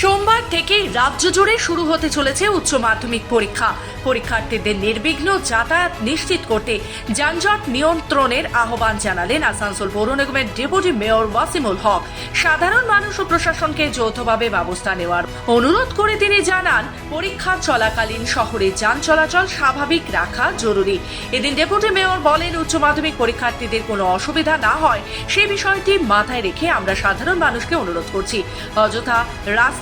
সোমবার থেকেই রাজ্য জুড়ে শুরু হতে চলেছে উচ্চ মাধ্যমিক পরীক্ষা। পরীক্ষার্থীদের নির্বিঘ্ন যাতায়াত নিশ্চিত করতে যানজট নিয়ন্ত্রণের আহ্বান জানালেন আসানসোল পৌর নিগমের ডেপুটি মেয়র ওয়াসিমুল হক। সাধারণ মানুষ ও প্রশাসনকে যৌথভাবে ব্যবস্থা নেওয়ার অনুরোধ করে তিনি জানান, পরীক্ষা চলাকালীন শহরে যান চলাচল স্বাভাবিক রাখা জরুরি। এদিন ডেপুটি মেয়র বলেন, উচ্চ মাধ্যমিক পরীক্ষার্থীদের কোনো অসুবিধা না হয়, সে বিষয়টি মাথায় রেখে আমরা সাধারণ মানুষকে অনুরোধ করছি। অযথা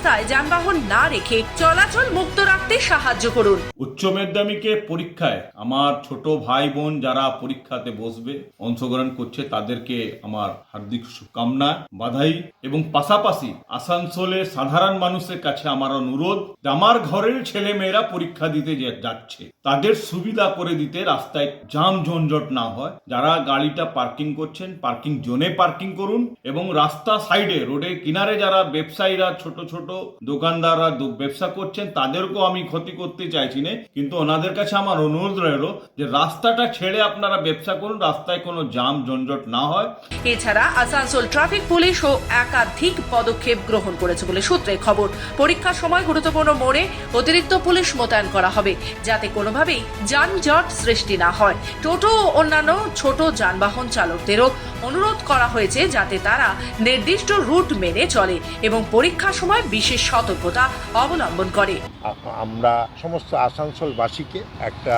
রাস্তায় যানবাহন না রেখে চলাচল মুক্ত রাখতে সাহায্য করুন। উচ্চ মাধ্যমিকে পরীক্ষায় আমার ছোট ভাই বোন যারা পরীক্ষাতে বসবে, অংশগ্রহণ করছে, তাদেরকে আমার হার্দিক শুভকামনা বাধাই এবং পাশাপাশি আসানসোলের সাধারণ মানুষের কাছে আমার অনুরোধ আমার ঘরের ছেলে মেয়েরা পরীক্ষা দিতে যাচ্ছে, তাদের সুবিধা করে দিতে রাস্তায় জাম ঝঞ্ঝট না হয়। যারা গাড়িটা পার্কিং করছেন, পার্কিং জোনে পার্কিং করুন এবং রাস্তা সাইডে, রোডের কিনারে যারা ব্যবসায়ীরা, ছোট ছোট দোকানদাররা ব্যবসা করছেন, তাদেরকেও আমি ক্ষতি করতে চাইছি না। কিন্তু ওনাদের কাছে আমার অনুরোধ রইল যে রাস্তাটা ছেড়ে আপনারা ব্যবসা করুন, রাস্তায় কোনো জাম ঝঞ্ঝট না হয়। এছাড়া আসানসোল ট্রাফিক পুলিশ ও একাধিক পদক্ষেপ গ্রহণ করেছে বলে সূত্রে খবর। পরীক্ষার সময় গুরুত্বপূর্ণ মোড়ে অতিরিক্ত পুলিশ মোতায়েন করা হবে, যাতে কোনোভাবেই যানজট সৃষ্টি না হয়। টোটো ও অন্যান্য ছোট যানবাহন চালকদেরও অনুরোধ করা হয়েছে যাতে তারা নির্দিষ্ট রুট মেনে চলে এবং পরীক্ষার সময় বিশেষ সতর্কতা অবলম্বন করে। আমরা সমস্ত আসানসোলবাসীকে একটা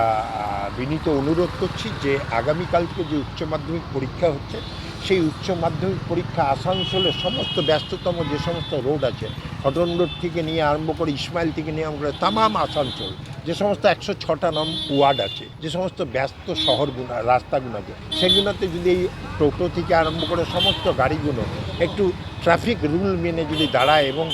বিনীত অনুরোধ করছি যে আগামীকালকে যে উচ্চ মাধ্যমিক পরীক্ষা হচ্ছে, সেই উচ্চ মাধ্যমিক পরীক্ষা আসানসোলের সমস্ত ব্যস্ততম যে সমস্ত রোড আছে কটন রোড থেকে নিয়ে আরম্ভ করে ইসমাইল থেকে নিয়ে আরম্ভ করে তামাম আসানসোল, যে সমস্ত একশো ছটা নাম ওয়ার্ড আছে, যে সমস্ত ব্যস্ত শহরগুলো রাস্তাগুলো আছে সেগুলোতে যদি এই টোটো থেকে আরম্ভ করে সমস্ত গাড়িগুলো একটু ট্রাফিক রুল মেনে যদি দাঁড়ায় এবং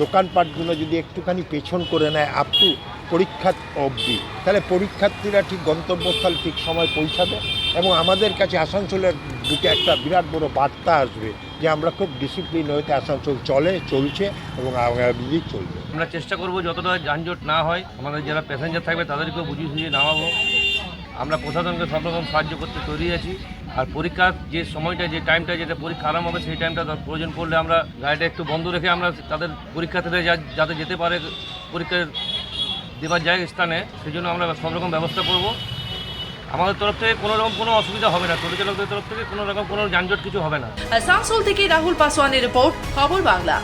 দোকানপাটগুলো যদি একটুখানি পেছন করে নেয় আপ টু পরীক্ষা অবধি, তাহলে পরীক্ষার্থীরা ঠিক গন্তব্যস্থল ঠিক সময় পৌঁছাবে এবং আমাদের কাছে আসানসোলের বুকে একটা বিরাট বড় বার্তা আসবে যে আমরা খুব ডিসিপ্লিন হইতে আসানসোল চলে, চলছে এবং আগামী চলবে। আমরা চেষ্টা করব যতটা যানজট না হয়, আমাদের যারা প্যাসেঞ্জার থাকবে তাদেরকেও বুঝিয়ে সুঝিয়ে নামাবো। আমরা প্রশাসনকে সব রকম সাহায্য করতে তৈরি আছি। আর পরীক্ষার যে সময়টা, যে টাইমটা যেটা পরীক্ষা আরাম হবে, সেই টাইমটা প্রয়োজন পড়লে আমরা গাড়িটা একটু বন্ধ রেখে আমরা তাদের পরীক্ষার্থীরা যা- যাতে যেতে পারে পরীক্ষার দেবার জায়গা স্থানে সেই জন্য আমরা সব রকম ব্যবস্থা করব। আমাদের তরফ থেকে কোনো রকম কোনো অসুবিধা হবে না পরিচালকদের তরফ থেকে কোনো রকম কোনো যানজট কিছু হবে না। আসানসোল থেকে রাহুল পাসওয়ানের রিপোর্ট, খবর বাংলা।